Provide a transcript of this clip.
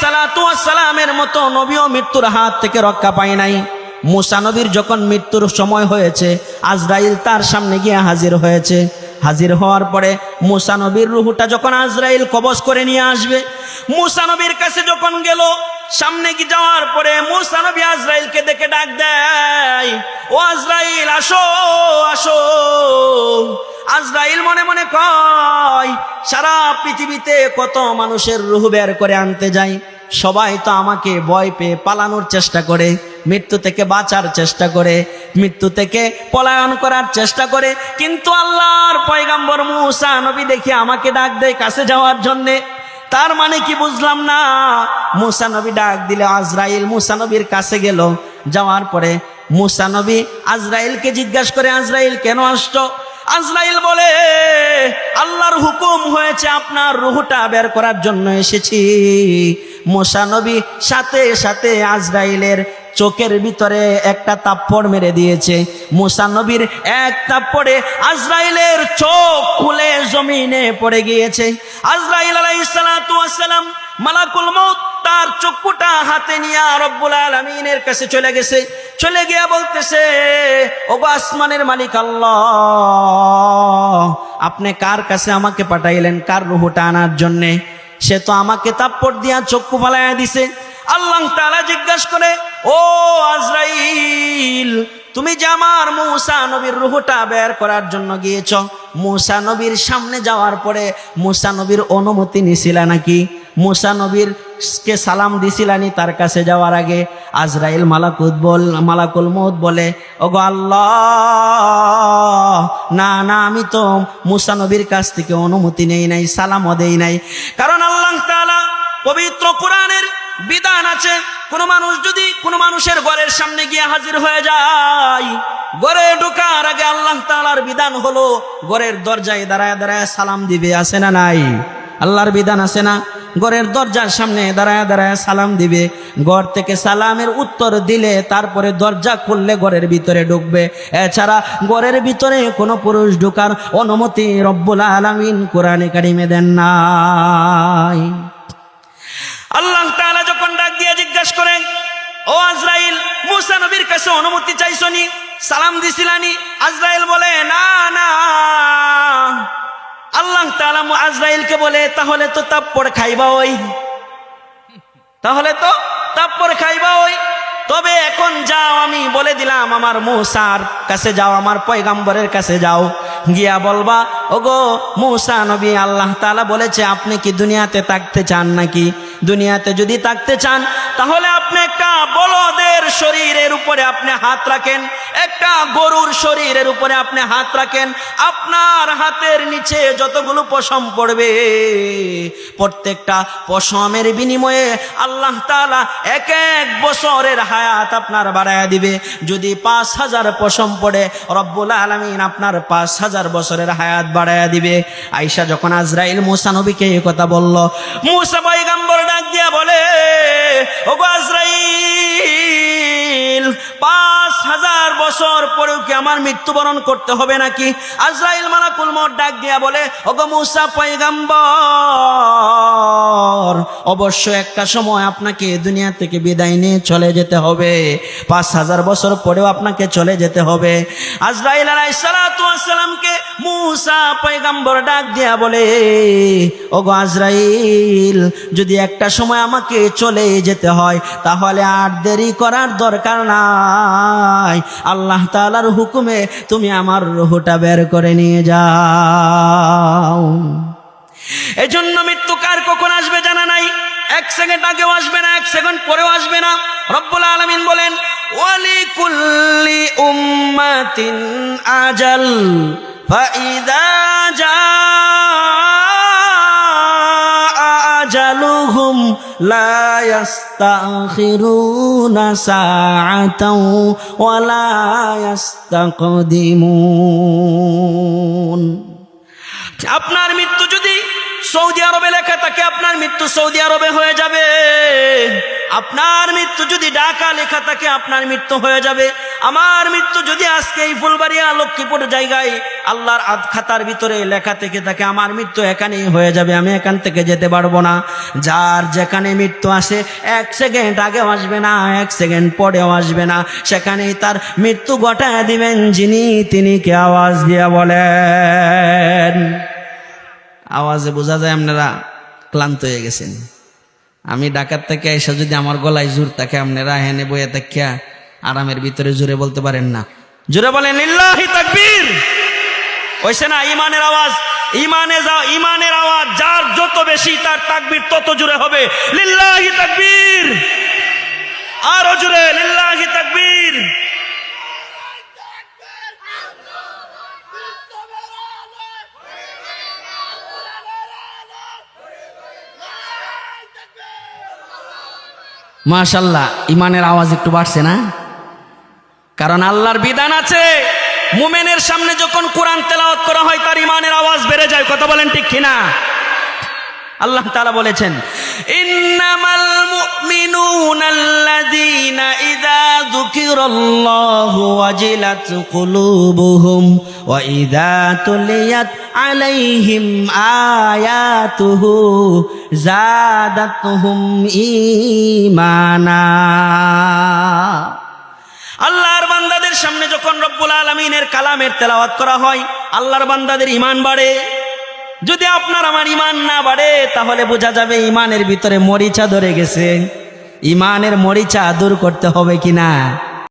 সালামের মতো নবীও মৃত্যুর হাত থেকে রক্ষা পায় নাই। মুসানবীর যখন মৃত্যুর সময় হয়েছে, আজরাইল তার সামনে গিয়ে হাজির হয়েছে। হাজির হওয়ার পরে মুসানবীর রুহুটা যখন আজরাইল কবজ করে নিয়ে আসবে মুসানবীর কাছে যখন গেল, সামনে কি যাওয়ার পরে মুসা নবী আজরাইলকে দেখে ডাক দেয়, ও আজরাইল, আসো আসো। আজরাইল মনে মনে কয়, সারা পৃথিবীতে কত মানুষের রুহু বের করে আনতে যাই। সবাই তো আমাকে ভয় পেয়ে পালানোর চেষ্টা করে, মৃত্যু থেকে বাঁচার চেষ্টা করে, মৃত্যু থেকে পলায়ন করার চেষ্টা করে। কিন্তু আল্লাহর পয়গাম্বর মুসা নবী দেখে আমাকে ডাক দেয় কাছে যাওয়ার জন্যে। তার মানে কি বুঝলাম না? মুসা নবী ডাক দিলে আজরাইল মুসা নবীর কাছে গেল। যাওয়ার পরে মুসা নবী আজরাইলকে জিজ্ঞাসা করে, আজরাইল কেন আসছো? আজরাইল বলে, আল্লাহর হুকুম হয়েছে আপনার রুহুটা বের করার জন্য এসেছি। মুসা নবী সাথে সাথে আজরাইলের চোখের ভিতরে একটা তাপ্পড় মেরে দিয়েছে। মোসানবীর এক তাপ্পড়ে আজরাইলের চোখ খুলে জমিনে পড়ে গিয়েছে। আজরাইল আলাইসালাম মালাকুল মত তার চক্ষুটা হাতে নিয়ে রব্বুল আলমিনের কাছে চলে গেছে। চলে গিয়া বলতেছে ওগো আসমানের মালিক আল্লাহ, আপনি কার কাছে আমাকে পাঠাইলেন? কার রুহুটা আনার জন্যে? সে তো আমাকে তাপ্পড় দিয়া চক্ষু ফালাইয়া দিছে। আল্লাহ তালা জিজ্ঞাসা করে, ও আজরাইল, তুমি যে আমার মূসা নবীর রুহটা বের করার জন্য গিয়েছ, মূসা নবীর সামনে যাওয়ার পরে মূসা নবীর অনুমতি নিছিলা নাকি? মূসা নবীর কে সালাম দিছিলানি তার কাছে যাওয়ার আগে আজরাইল মালাকুদ বল, মালাকুল মৌত বলে, ওগো আল্লাহ, না না, আমি তো মুসা নবীর কাছ থেকে অনুমতি নেই নাই, সালামও দেই নাই। কারণ আল্লাহ তাআলা পবিত্র কোরআনের বিধান আছে, কোন মানুষ যদি কোন মানুষের ঘরের সামনে গিয়ে হাজির হয়ে যায়, ঘরে ঢোকার আগে আল্লাহ তাআলার বিধান হলো, ঘরের দরজায় দাঁড়ায় দাঁড়ায় সালাম দিবে, আছে না নাই? আল্লাহর বিধান আছে না? ঘরের দরজার সামনে দাঁড়ায় দাঁড়ায় সালাম দিবে। ঘর থেকে সালামের উত্তর দিলে তারপরে দরজা খুললে ঘরের ভিতরে ঢুকবে। এছাড়া ঘরের ভিতরে কোনো পুরুষ ঢুকার অনুমতি রব্বুল আলামিন কোরআনে কারিমে দেন নাই। আল্লাহ তাআলা যখন ডাক দিয়ে জিজ্ঞাসা করেন, ও আজরাইল, মুসা নবীর কাছে অনুমতি চাইছনি সালাম দিছিলানি? আজরাইল বলে, না না। তাআলা আজরাইলকে বলে, তাহলে তো তাপ্পড় খাইবা ওই। তাহলে তো তাপ্পর খাইবা ওই। তবে এখন যাও আমি, বলে দিলাম আমার মূসার কাছে যাও, আমার পয়গাম্বরের কাছে যাও। গিয়া বলবা, ওগো মূসা নবী, আল্লাহ তাআলা বলেছে, আপনি কি দুনিয়াতে থাকতে চান নাকি? দুনিয়াতে যদি থাকতে চান তাহলে আপনি একটা বলদের শরীরের উপরে আপনি হাত রাখেন, একটা গরুর শরীরের উপরে আপনি হাত রাখেন, আপনার হাতের নিচে যতগুলো পশম পড়বে, প্রত্যেকটা পশমের বিনিময়ে আল্লাহ তালা এক এক বছরের হায়াত আপনার বাড়ায়া দিবে। যদি পাঁচ হাজার পশম পড়ে, রব্বুল আলমিন আপনার পাঁচ হাজার বছরের হায়াত বাড়ায়া দিবে। আইসা যখন আজরাইল, মুসা নবীকে এই কথা বলল, মুসা পয়গাম্বর ডাক দিয়া বলে ওগো আজরাইল, পাঁচ হাজার বছর পরেও কি আমার মৃত্যুবরণ করতে হবে নাকি? আজরাইল মালাকুল ডাক দিয়া বলে অবশ্য একটা সময় আপনাকে দুনিয়া থেকে বিদায় নিয়ে চলে যেতে হবে। পাঁচ হাজার বছর পরেও আপনাকে চলে যেতে হবে। আজরাইল আলাইসালামকে মুসা পয়গাম্বর ডাক দিয়া বলে, ওগো আজরাইল, যদি একটা সময় আমাকে চলে যেতে হয়, তাহলে আর দেরি করার দরকার নাই। আল্লাহ তাআলার হুকুমে তুমি আমার রুহটা বের করে নিয়ে যাও। এজন্য মৃত্যু কার কখন আসবে জানা নাই? এক সেকেন্ড আগেও আসবে না, এক সেকেন্ড পরেও আসবে না। রব্বুল আলামিন বলেন, ওয়ালি কুল্লি উম্মাতিন আজাল। আপনার মৃত্যু যদি সৌদি আরবে লেখা থাকে, আপনার মৃত্যু সৌদি আরবে হয়ে যাবে। আপনার মৃত্যু যদি লেখা লেখা থাকে আপনার মৃত্যু হয়ে যাবে। আমার মৃত্যু যদি আজকে এই ফুলবাড়িয়া লক্ষ্মীপুর জায়গায় আল্লাহর আধ খাতার ভিতরে লেখা থেকে থাকে, আমার মৃত্যু এখানেই হয়ে যাবে, আমি এখান থেকে যেতে পারব না। যার যেখানে মৃত্যু আসে, এক সেকেন্ড আগেও আসবে না, এক সেকেন্ড পরেও আসবে না। সেখানেই তার মৃত্যু ঘটায় দিবেন, যিনি তিনি কে আওয়াজ দিয়ে বলেন। আওয়াজে বোঝা যায় আপনারা ক্লান্ত হয়ে গেছেন। আমি ডাকাত থেকে এসে যদি আমার গলায় জোর থাকে, আপনারা হেনে বইয়া থাকিয়া আরামের ভিতরে জোরে বলতে পারেন না। জোরে বলেন লিল্লাহি তাকবীর! না ইমানের আওয়াজ? ইমানে যাও ইমানের আওয়াজ, যার যত বেশি তার তাকবীর তত জোরে হবে। লিল্লাহি তাকবীর! আরও জোরে, লিল্লাহি তাকবীর! মাশাল্লাহ, ইমানের আওয়াজ একটু বাড়ছে না? কারণ আল্লাহর বিধান আছে, মুমেনের সামনে যখন কোরআন তেলাওয়াত করা হয়, তার ইমানের আওয়াজ বেড়ে যায়, কথা বলেন ঠিক কিনা? আল্লাহ তালা বলেছেন, ইন্নামাল মুমিনুনা আল্লাযীনা ইযা যুকিরাল্লাহু ওয়াজিলাত কুলুবুহুম ওয়া ইযা তুলিয়াত আলাইহিম আয়াতুহু জাদাতুহুম ঈমানা। আল্লাহর বান্দাদের সামনে যখন রব্বুল আলমিনের কালামের তেলাওয়াত করা হয়, আল্লাহর বান্দাদের ইমান বাড়ে। যদি আপনার আমার ইমান না বাড়ে, তাহলে বোঝা যাবে ইমানের ভিতরে মরিচা ধরে গেছে। ইমানের মরিচা দূর করতে হবে কিনা?